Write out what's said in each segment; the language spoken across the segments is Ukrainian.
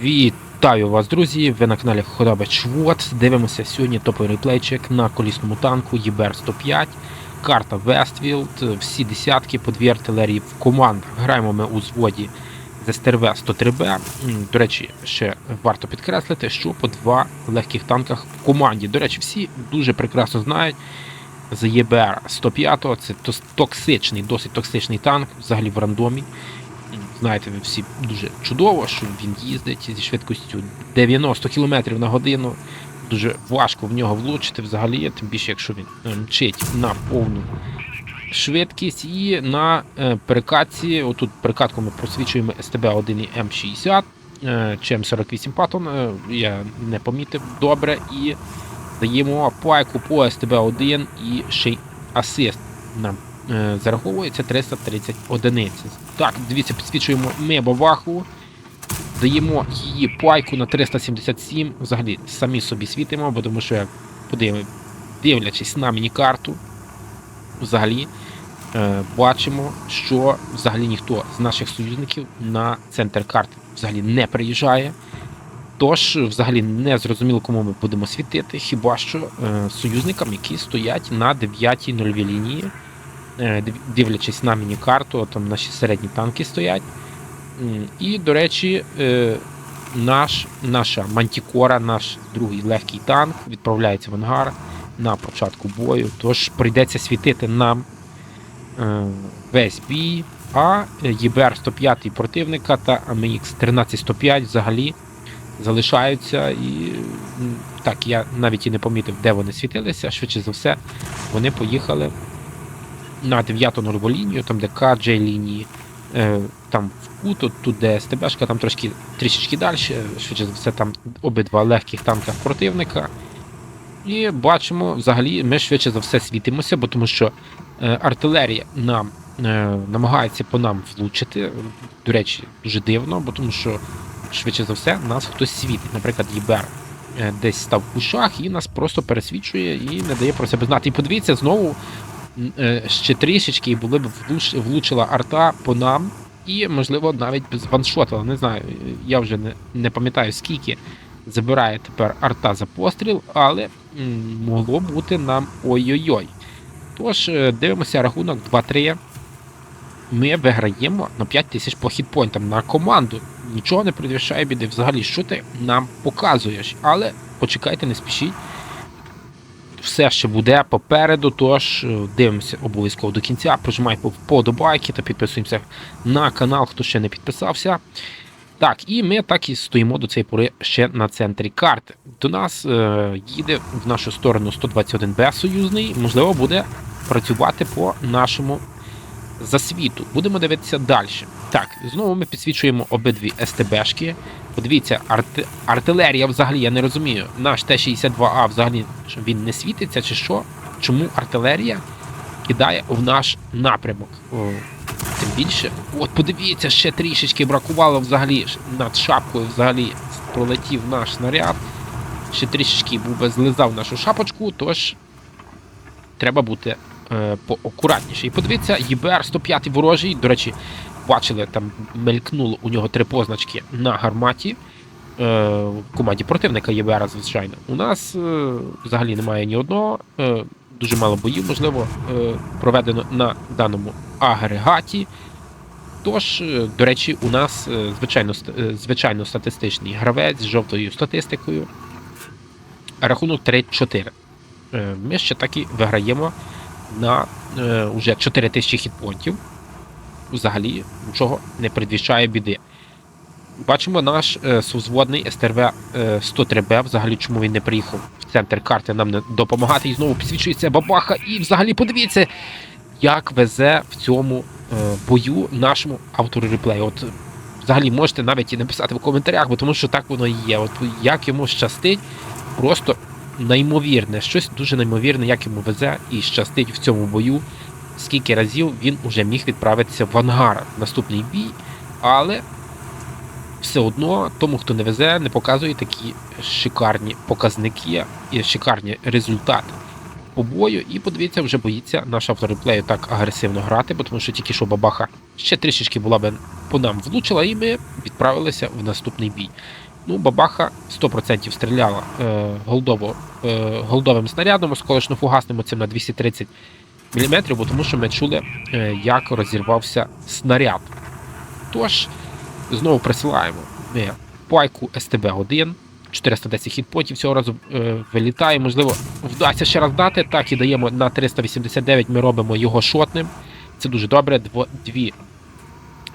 Вітаю вас, друзі! Ви на каналі Ходабе Чвот. Дивимося сьогодні топовий реплейчик на колісному танку ЄБР 105, карта Вествілд, всі десятки по дві артилерії в командах. Граємо ми у зводі з СТРВ 103Б. До речі, ще варто підкреслити, що по два легких танках в команді. До речі, всі дуже прекрасно знають. За ЄБР 105 це токсичний, досить токсичний танк, взагалі в рандомі. Знаєте, ви всі дуже чудово, що він їздить зі швидкістю 90 км на годину. Дуже важко в нього влучити взагалі, тим більше, якщо він е, мчить на повну швидкість. І на е, перекатці, отут перекатку ми просвічуємо СТБ-1 і М60, е, чи М48 Паттон, е, я не помітив добре, і даємо пайку по СТБ-1 і ще асист нам зараховується 330 одиниць. Так, дивіться, підсвічуємо ми бабаху. Даємо її пайку на 377. Взагалі самі собі світимо, бо тому що подивимо, дивлячись на міні-карту, взагалі е, бачимо, що взагалі ніхто з наших союзників на центр карти взагалі не приїжджає. Тож, взагалі не зрозуміло, кому ми будемо світити, хіба що е, союзникам, які стоять на 9-й нульовій лінії, дивлячись на міні-карту, там наші середні танки стоять. І, до речі, е, наш, наша мантікора, наш другий легкий танк відправляється в ангар на початку бою. Тож прийдеться світити нам е, весь бій. А ЄБР 105 противника та АМХ 13105 взагалі залишаються. І так, я навіть і не помітив, де вони світилися. Швидше за все, вони поїхали на 9 нульову лінію, там де КДЖ лінії, е, там в кут, от тут де СТБшка, там трошки трішечки далі, швидше за все, там обидва легких танка противника. І бачимо, взагалі, ми швидше за все світимося, бо тому що е, артилерія нам е, намагається по нам влучити. До речі, дуже дивно, бо тому що швидше за все нас хтось світить. Наприклад, ЄБР десь став в кущах і нас просто пересвічує і не дає про себе знати. І подивіться, знову ще трішечки і були б влучила арта по нам, і, можливо, навіть б званшотила. Не знаю, я вже не, не пам'ятаю скільки забирає тепер арта за постріл, але могло бути нам ой-ой-ой. Тож, е, дивимося рахунок 2-3. Ми виграємо на 5 тисяч по хітпойнтам на команду. Нічого не предвіщає біди. Взагалі, що ти нам показуєш? Але почекайте, не спішіть. Все ще буде попереду, тож е, дивимося обов'язково до кінця. Прожимайте вподобайки та підписуємося на канал, хто ще не підписався. Так, і ми так і стоїмо до цієї пори ще на центрі карти. До нас е, їде в нашу сторону 121Б союзний, можливо, буде працювати по нашому засвіту. Будемо дивитися далі. Так, знову ми підсвічуємо обидві СТБшки. Подивіться, арти... артилерія взагалі, я не розумію. Наш Т-62А взагалі він не світиться чи що? Чому артилерія кидає в наш напрямок? Тим більше. От подивіться, ще трішечки бракувало взагалі над шапкою взагалі пролетів наш снаряд. Ще трішечки був би злизав нашу шапочку, тож треба бути е, поакуратніше. І подивіться, ЄБР 105 ворожий. До речі, бачили, там мелькнуло у нього три позначки на гарматі. Е, команді противника ЄБР, звичайно. У нас е, взагалі немає ні одного. Е, дуже мало боїв, можливо, е, проведено на даному агрегаті. Тож, е, до речі, у нас е, звичайно, звичайно статистичний гравець з жовтою статистикою. Рахунок 3-4. Е, Ми ще так і виграємо на уже 4 тисячі хітпонтів. Взагалі нічого не предвіщає біди. Бачимо наш е, сузводний СТРВ е, 103Б. Взагалі, чому він не приїхав в центр карти нам не допомагати. І знову підсвічується бабаха. І взагалі подивіться, як везе в цьому е, бою нашому автору реплею. От взагалі можете навіть і написати в коментарях, бо тому що так воно і є. От як йому щастить, просто неймовірне, щось дуже неймовірне, як йому везе і щастить в цьому бою. Скільки разів він уже міг відправитися в ангар в наступний бій, але все одно тому, хто не везе, не показує такі шикарні показники і шикарні результати по бою. І подивіться, вже боїться наш автореплею так агресивно грати, бо тому що тільки що бабаха ще трішечки була б по нам влучила, і ми відправилися в наступний бій. Ну, бабаха 100% стріляла е, голдово, е, голдовим снарядом, осколочно-фугасним оцим на 230 мм, бо тому що ми чули, е, як розірвався снаряд. Тож, знову присилаємо ми пайку СТБ-1, 410 хітпотів цього разу е, вилітає. Можливо, вдасться ще раз дати. Так і даємо на 389, ми робимо його шотним. Це дуже добре. Дві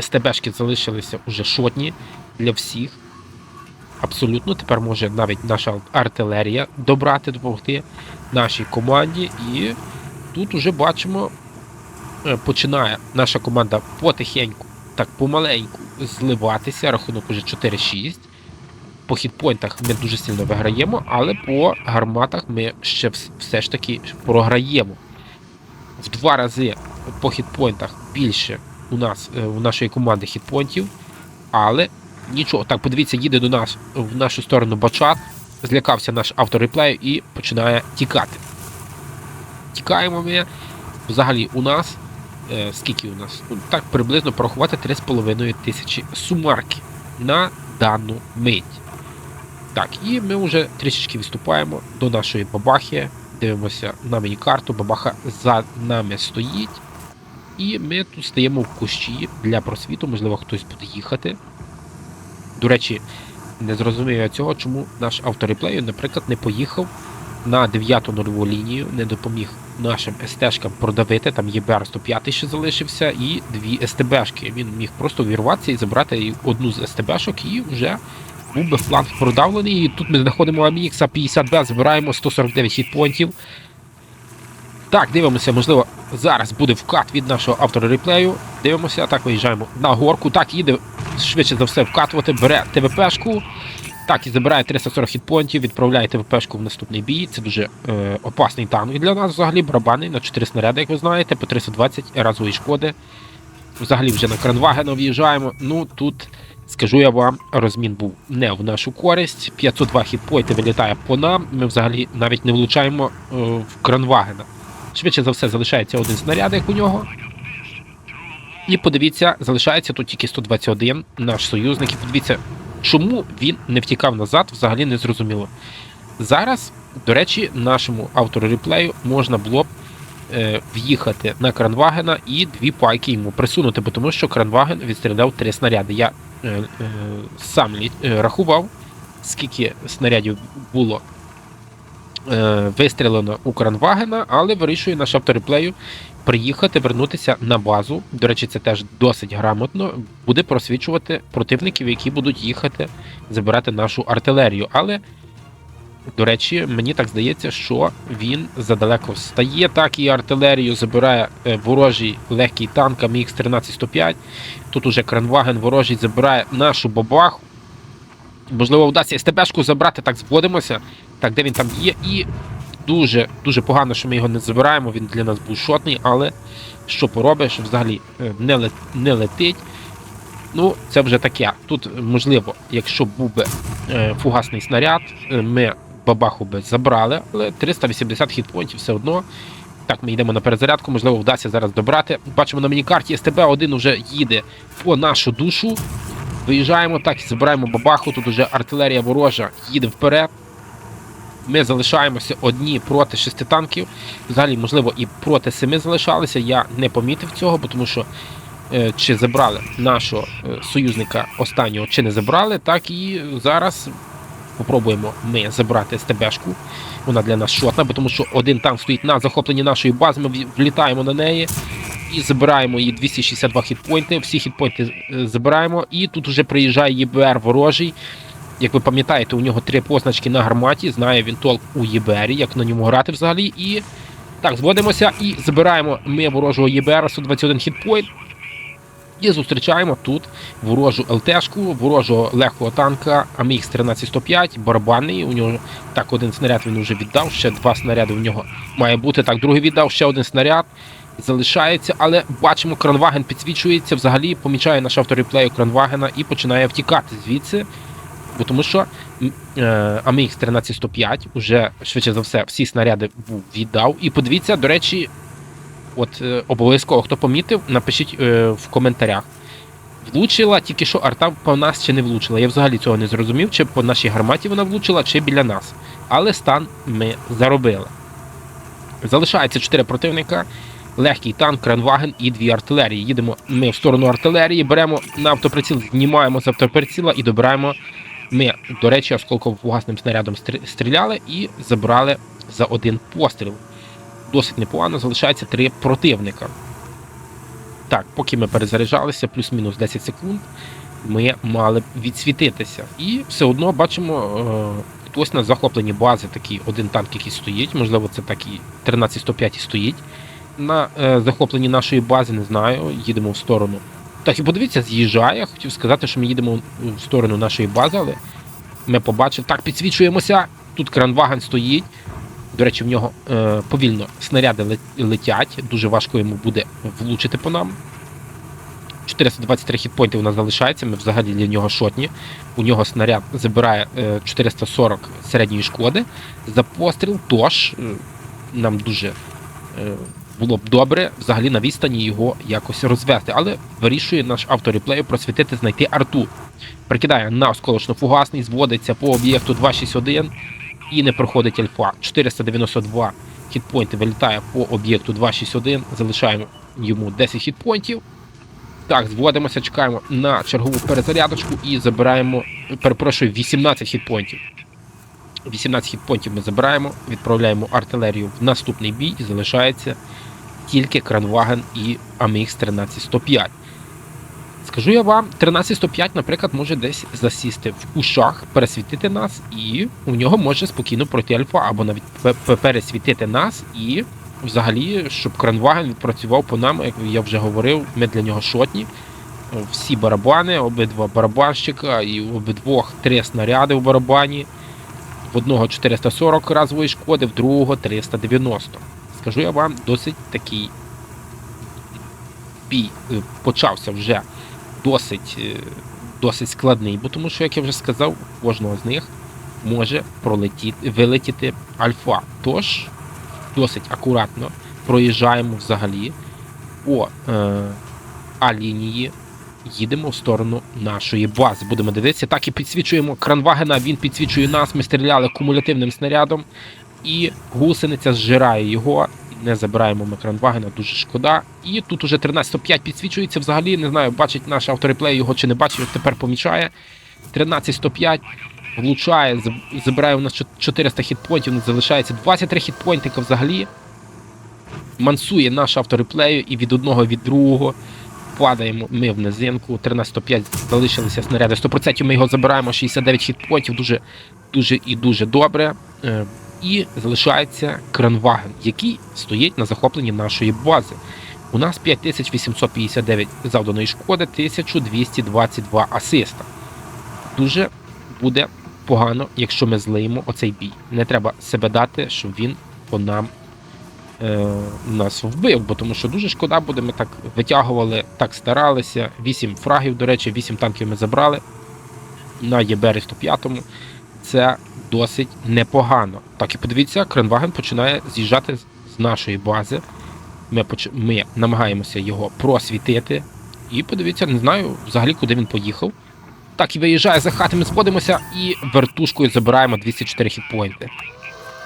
СТБшки залишилися уже шотні для всіх. Абсолютно, тепер може навіть наша артилерія добрати, допомогти нашій команді. І тут уже бачимо, е, починає наша команда потихеньку, так помаленьку зливатися. Рахунок уже 4-6. По хітпойнтах ми дуже сильно виграємо, але по гарматах ми ще все ж таки програємо. В два рази по хітпойнтах більше у нас е, у нашої команди хітпойнтів, але нічого. Так, подивіться, їде до нас в нашу сторону бачат, злякався наш автореплей і починає тікати. Тікаємо ми. Взагалі у нас. Е, скільки у нас? Ну, так приблизно порахувати 3,5 тисячі сумарки на дану мить. Так, і ми вже трішечки відступаємо до нашої бабахи. Дивимося на міні-карту. Бабаха за нами стоїть. І ми тут стаємо в кущі для просвіту, можливо, хтось буде їхати. До речі, не зрозумів я цього, чому наш автореплею, наприклад, не поїхав на 9-ту нульову лінію, не допоміг нашим СТшкам продавити. Там ЄБР 105 ще залишився, і дві СТБшки. Він міг просто увірватися і забрати одну з СТБшок, і вже був би фланг продавлений. І тут ми знаходимо AMX 50B, збираємо 149 хітпоінтів. Так, дивимося, можливо, зараз буде вкат від нашого автора реплею. Дивимося, так виїжджаємо на горку. Так, їде швидше за все вкатувати, бере ТВПшку. Так, і забирає 340 хітпоінтів, відправляє ТВПшку в наступний бій. Це дуже е, опасний танк для нас взагалі. Барабани на 4 снаряди, як ви знаєте, по 320 разової шкоди. Взагалі вже на Кранвагена в'їжджаємо. Ну тут, скажу я вам, розмін був не в нашу користь. 502 хітпойти вилітає по нам. Ми взагалі навіть не влучаємо е, в Кранвагена. Швидше за все залишається один снаряд, як у нього. І подивіться, залишається тут тільки 121 наш союзник. І подивіться, чому він не втікав назад, взагалі не зрозуміло. Зараз, до речі, нашому автору реплею можна було б е, в'їхати на Кранвагена і дві пайки йому присунути, бо тому що Кранваген відстріляв три снаряди. Я е, е, сам е, рахував, скільки снарядів було е, вистрілено у Кранвагена, але вирішує наш автореплею приїхати, вернутися на базу. До речі, це теж досить грамотно. Буде просвічувати противників, які будуть їхати забирати нашу артилерію. Але, до речі, мені так здається, що він задалеко встає. Так і артилерію забирає е, ворожий легкий танк АМХ 13105. Тут уже Кранваген ворожий забирає нашу бабаху. Можливо, вдасться СТБшку забрати, так зводимося. Так, де він там є, і дуже дуже погано, що ми його не забираємо. Він для нас був шотний, але що поробиш, взагалі е, не, лет, не летить. Ну, це вже таке. Тут, можливо, якщо був би е, фугасний снаряд, е, ми бабаху би забрали, але 380 хітпоінтів все одно. Так, ми йдемо на перезарядку, можливо, вдасться зараз добрати. Бачимо на міні-карті СТБ-1 вже їде по нашу душу. Виїжджаємо так забираємо бабаху. Тут уже артилерія ворожа їде вперед. Ми залишаємося одні проти шести танків. Взагалі, можливо, і проти семи залишалися. Я не помітив цього, бо тому що е, чи забрали нашого е, союзника останнього, чи не забрали, так і зараз попробуємо ми забрати СТБшку. Вона для нас шотна, бо тому що один танк стоїть на захопленні нашої бази. Ми влітаємо на неї і забираємо її 262 хітпойнти. Всі хітпойнти е, забираємо. І тут вже приїжджає ЄБР ворожий. Як ви пам'ятаєте, у нього три позначки на гарматі. Знає він толк у ЄБРі, як на ньому грати взагалі. І так, зводимося і забираємо ми ворожого ЄБР 121 хітпойнт. І зустрічаємо тут ворожу ЛТшку, ворожого легкого танка АМХ 13105, барабанний. У нього так один снаряд він вже віддав, ще два снаряди в нього має бути. Так, другий віддав, ще один снаряд. Залишається, але бачимо, кранваген підсвічується, взагалі помічає наш автореплею кранвагена і починає втікати звідси. Бо тому що е, АМХ 13105 уже швидше за все всі снаряди віддав. І подивіться, до речі, от е, обов'язково хто помітив, напишіть е, в коментарях. Влучила, тільки що арта по нас ще не влучила. Я взагалі цього не зрозумів, чи по нашій гарматі вона влучила, чи біля нас. Але стан ми заробили. Залишається 4 противника. Легкий танк, кранваген і дві артилерії. Їдемо ми в сторону артилерії, беремо на автоприціл, знімаємо з автоприціла і добираємо. До речі, осколково-фугасним снарядом стріляли і забрали за один постріл. Досить непогано, залишається три противника. Так, поки ми перезаряджалися, плюс-мінус 10 секунд, ми мали б відсвітитися. І все одно бачимо, е, хтось на захопленні бази, такий один танк, який стоїть, можливо, це так і 13105 і стоїть на е, захопленні нашої бази, не знаю, їдемо в сторону. Так, і подивіться, з'їжджає. Хотів сказати, що ми їдемо в сторону нашої бази, але ми побачили. Так, підсвічуємося. Тут кранваген стоїть. До речі, в нього е, повільно снаряди летять. Дуже важко йому буде влучити по нам. 423 хітпойнти у нас залишається, ми взагалі для нього шотні. У нього снаряд забирає е, 440 середньої шкоди за постріл, тож е, нам дуже е, було б добре взагалі на відстані його якось розвести. Але вирішує наш автореплею просвітити, знайти арту. Прикидає на осколочно-фугасний, зводиться по об'єкту 261 і не проходить альфа. 492 хітпойнти вилітає по об'єкту 261, залишаємо йому 10 хітпойнтів. Так, зводимося, чекаємо на чергову перезарядочку і забираємо, перепрошую, 18 хітпойнтів. 18 хітпойнтів ми забираємо, відправляємо артилерію в наступний бій і залишається тільки Кранваген і AMX 13105. Скажу я вам, 13105, наприклад, може десь засісти в кущах, пересвітити нас, і у нього може спокійно пройти альфа, або навіть пе- пе- пересвітити нас, і взагалі, щоб Кранваген відпрацював по нам, як я вже говорив, ми для нього шотні. Всі барабани, обидва барабанщика, і обидвох три снаряди в барабані. В одного 440 разової шкоди, в другого 390. Скажу я вам, досить такий бій е, почався вже досить, е, досить складний, бо тому що, як я вже сказав, кожного з них може пролетіти, вилетіти альфа. Тож досить акуратно проїжджаємо взагалі по е, А-лінії. Їдемо в сторону нашої бази. Будемо дивитися. Так і підсвічуємо кранвагена. Він підсвічує нас. Ми стріляли кумулятивним снарядом, і гусениця зжирає його. Не забираємо ми кранвагена, дуже шкода. І тут уже 13.105 підсвічується взагалі. Не знаю, бачить наш автореплей його чи не бачить, тепер помічає. 13.105 влучає, забирає у нас 400 хітпойнтів, у нас залишається 23 хітпойнтика взагалі. Мансує наш автореплею і від одного від другого. Падаємо ми в низинку. 13.5 залишилися снаряди. 100% ми його забираємо. 69 хітпойнтів. Дуже, дуже і дуже добре. І залишається кранваген, який стоїть на захопленні нашої бази. У нас 5859 завданої шкоди, 1222 асиста. Дуже буде погано, якщо ми злиємо оцей бій. Не треба себе дати, щоб він по нам е, нас вбив, бо тому що дуже шкода буде. Ми так витягували, так старалися. 8 фрагів, до речі, 8 танків ми забрали на ЄБР 105. Це досить непогано. Так і подивіться, Кренваген починає з'їжджати з- нашої бази. Ми, поч... ми намагаємося його просвітити. І подивіться, не знаю взагалі, куди він поїхав. Так, і виїжджає за хати, ми сходимося і вертушкою забираємо 204 хітпойнти.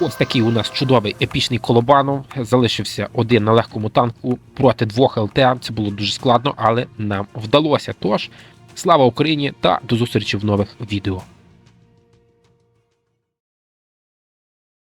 Ось такий у нас чудовий епічний колобанов. Залишився один на легкому танку проти двох ЛТ. Це було дуже складно, але нам вдалося. Тож, слава Україні та до зустрічі в нових відео.